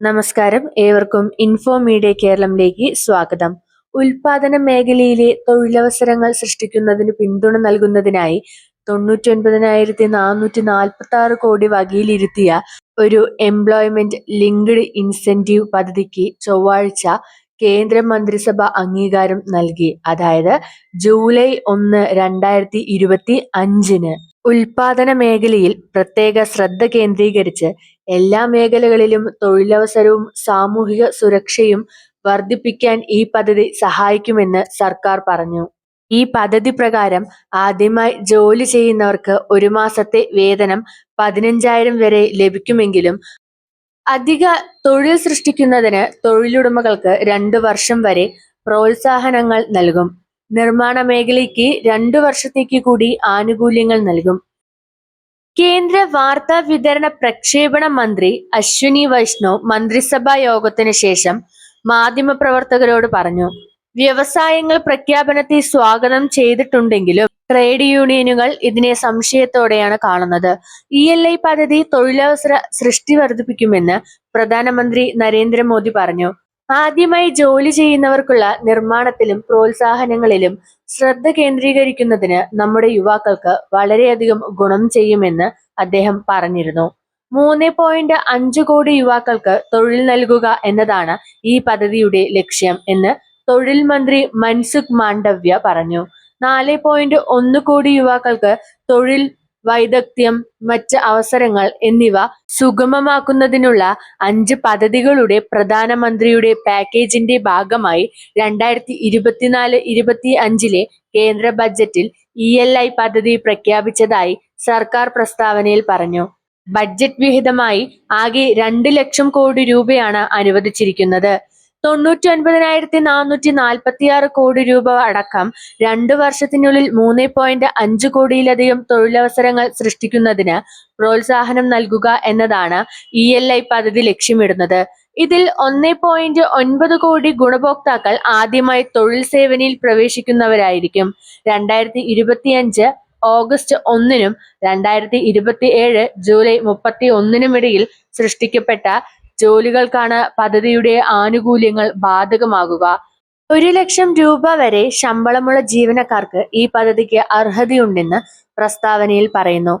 നമസ്കാരം. ഏവർക്കും info media കേരളത്തിലേക്ക് സ്വാഗതം. ഉൽപാദന മേഖലയിലെ തൊഴിലവസരങ്ങൾ സൃഷ്ടിക്കുന്നതിന് പിന്തുണ നൽകുന്നതിനായി തൊണ്ണൂറ്റി ഒൻപതിനായിരത്തി നാനൂറ്റി നാൽപ്പത്തി ആറ് കോടി വകയിലിരുത്തിയ ഒരു എംപ്ലോയ്മെന്റ് ലിങ്ക്ഡ് ഇൻസെന്റീവ് പദ്ധതിക്ക് ചൊവ്വാഴ്ച കേന്ദ്ര മന്ത്രിസഭ അംഗീകാരം നൽകി. അതായത് ജൂലൈ ഒന്ന് രണ്ടായിരത്തി ഇരുപത്തി അഞ്ചിന്. ഉൽപാദന മേഖലയിൽ പ്രത്യേക ശ്രദ്ധ കേന്ദ്രീകരിച്ച് എല്ലാ മേഖലകളിലും തൊഴിലവസരവും സാമൂഹിക സുരക്ഷയും വർദ്ധിപ്പിക്കാൻ ഈ പദ്ധതി സഹായിക്കുമെന്ന് സർക്കാർ പറഞ്ഞു. ഈ പദ്ധതി പ്രകാരം ആദ്യമായി ജോലി ചെയ്യുന്നവർക്ക് ഒരു മാസത്തെ വേതനം പതിനഞ്ചായിരം വരെ ലഭിക്കുമെങ്കിലും അധിക തൊഴിൽ സൃഷ്ടിക്കുന്നതിന് തൊഴിലുടമകൾക്ക് രണ്ടു വർഷം വരെ പ്രോത്സാഹനങ്ങൾ നൽകും. നിർമ്മാണ മേഖലയ്ക്ക് രണ്ടു വർഷത്തേക്ക് കൂടി ആനുകൂല്യങ്ങൾ നൽകും. കേന്ദ്ര വാർത്താ വിതരണ പ്രക്ഷേപണ മന്ത്രി അശ്വിനി വൈഷ്ണവ് മന്ത്രിസഭാ യോഗത്തിന് ശേഷം മാധ്യമപ്രവർത്തകരോട് പറഞ്ഞു വ്യവസായങ്ങൾ പ്രഖ്യാപനത്തെ സ്വാഗതം ചെയ്തിട്ടുണ്ടെങ്കിലും ട്രേഡ് യൂണിയനുകൾ ഇതിനെ സംശയത്തോടെയാണ് കാണുന്നത്. ഇ എൽ ഐ പദ്ധതി തൊഴിലവസര സൃഷ്ടി വർദ്ധിപ്പിക്കുമെന്ന് പ്രധാനമന്ത്രി നരേന്ദ്രമോദി പറഞ്ഞു. ആദ്യമായി ജോലി ചെയ്യുന്നവർക്കുള്ള നിർമ്മാണത്തിലും പ്രോത്സാഹനങ്ങളിലും ശ്രദ്ധ കേന്ദ്രീകരിക്കുന്നതിന് നമ്മുടെ യുവാക്കൾക്ക് വളരെയധികം ഗുണം ചെയ്യുമെന്ന് അദ്ദേഹം പറഞ്ഞിരുന്നു. മൂന്ന് പോയിന്റ് അഞ്ചു കോടി യുവാക്കൾക്ക് തൊഴിൽ നൽകുക എന്നതാണ് ഈ പദ്ധതിയുടെ ലക്ഷ്യം എന്ന് തൊഴിൽ മന്ത്രി മൻസുഖ് മാണ്ഡവ്യ പറഞ്ഞു. നാല് പോയിന്റ് ഒന്ന് കോടി യുവാക്കൾക്ക് തൊഴിൽ വൈദഗ്ധ്യം മറ്റ് അവസരങ്ങൾ എന്നിവ സുഗമമാക്കുന്നതിനുള്ള അഞ്ച് പദ്ധതികളുടെ പ്രധാനമന്ത്രിയുടെ പാക്കേജിന്റെ ഭാഗമായി രണ്ടായിരത്തി ഇരുപത്തിനാല് ഇരുപത്തി അഞ്ചിലെ കേന്ദ്ര ബജറ്റിൽ ഇ എൽ ഐ പദ്ധതി പ്രഖ്യാപിച്ചതായി സർക്കാർ പ്രസ്താവനയിൽ പറഞ്ഞു. ബഡ്ജറ്റ് വിഹിതമായി ആകെ രണ്ട് ലക്ഷം കോടി രൂപയാണ് അനുവദിച്ചിരിക്കുന്നത്. തൊണ്ണൂറ്റി ഒൻപതിനായിരത്തി നാനൂറ്റി നാൽപ്പത്തിയാറ് കോടി രൂപ അടക്കം രണ്ടു വർഷത്തിനുള്ളിൽ മൂന്ന് പോയിന്റ് അഞ്ച് കോടിയിലധികം തൊഴിലവസരങ്ങൾ സൃഷ്ടിക്കുന്നതിന് പ്രോത്സാഹനം നൽകുക എന്നതാണ് ഇ എൽ ഐ പദ്ധതി ലക്ഷ്യമിടുന്നത്. ഇതിൽ ഒന്നേ പോയിന്റ് ഒൻപത് കോടി ഗുണഭോക്താക്കൾ ആദ്യമായി തൊഴിൽ സേവനയിൽ പ്രവേശിക്കുന്നവരായിരിക്കും. രണ്ടായിരത്തി ഇരുപത്തിയഞ്ച് ഓഗസ്റ്റ് ഒന്നിനും രണ്ടായിരത്തി ഇരുപത്തി ഏഴ് ജൂലൈ മുപ്പത്തി ഒന്നിനും ഇടയിൽ സൃഷ്ടിക്കപ്പെട്ട ജോലികൾക്കാണ് പദ്ധതിയുടെ ആനുകൂല്യങ്ങൾ ബാധകമാകുക. ഒരു ലക്ഷം രൂപ വരെ ശമ്പളമുള്ള ജീവനക്കാർക്ക് ഈ പദ്ധതിക്ക് അർഹതയുണ്ടെന്ന് പ്രസ്താവനയിൽ പറയുന്നു.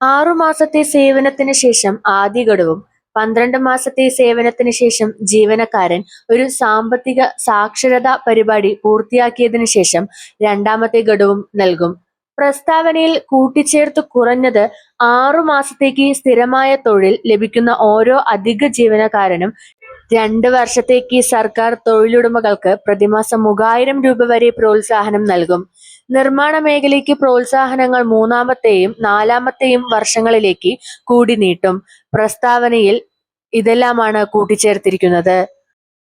ആറുമാസത്തെ സേവനത്തിന് ശേഷം ആദ്യ ഗഡുവും പന്ത്രണ്ട് മാസത്തെ സേവനത്തിന് ശേഷം ജീവനക്കാരൻ ഒരു സാമ്പത്തിക സാക്ഷരതാ പരിപാടി പൂർത്തിയാക്കിയതിനു ശേഷം രണ്ടാമത്തെ ഗഡുവും നൽകും. പ്രസ്താവനയിൽ കൂട്ടിച്ചേർത്ത് കുറഞ്ഞത് ആറു മാസത്തേക്ക് സ്ഥിരമായ തൊഴിൽ ലഭിക്കുന്ന ഓരോ അധിക ജീവനക്കാരനും രണ്ട് വർഷത്തേക്ക് സർക്കാർ തൊഴിലുടമകൾക്ക് പ്രതിമാസം മൂവായിരം രൂപ വരെ പ്രോത്സാഹനം നൽകും. നിർമ്മാണ മേഖലയ്ക്ക് പ്രോത്സാഹനങ്ങൾ മൂന്നാമത്തെയും നാലാമത്തെയും വർഷങ്ങളിലേക്ക് കൂടി നീട്ടും. പ്രസ്താവനയിൽ ഇതെല്ലാമാണ് കൂട്ടിച്ചേർത്തിരിക്കുന്നത്.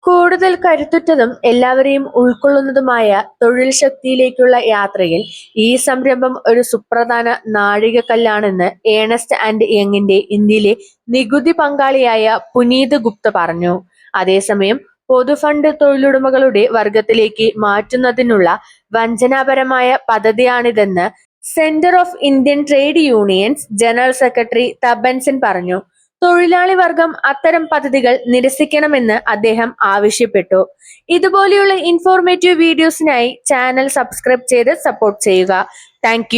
കൂടുതൽ കരുത്തുറ്റതും എല്ലാവരെയും ഉൾക്കൊള്ളുന്നതുമായ തൊഴിൽ ശക്തിയിലേക്കുള്ള യാത്രയിൽ ഈ സംരംഭം ഒരു സുപ്രധാന നാഴികക്കല്ലാണെന്ന് ഏണസ്റ്റ് ആൻഡ് യങ്ങിന്റെ ഇന്ത്യയിലെ നികുതി പങ്കാളിയായ പുനീത് ഗുപ്ത പറഞ്ഞു. അതേസമയം പൊതുഫണ്ട് തൊഴിലുടമകളുടെ വർഗത്തിലേക്ക് മാറ്റുന്നതിനുള്ള വഞ്ചനാപരമായ പദ്ധതിയാണിതെന്ന് centre of Indian trade unions general secretary Tapan Sen പറഞ്ഞു. തൊഴിലാളി വർഗം അത്തരം പദ്ധതികൾ നിരസിക്കണമെന്ന് അദ്ദേഹം ആവശ്യപ്പെട്ടു. ഇതുപോലെയുള്ള ഇൻഫോർമേറ്റീവ് വീഡിയോസിനായി ചാനൽ സബ്സ്ക്രൈബ് ചെയ്ത് സപ്പോർട്ട് ചെയ്യുക. താങ്ക്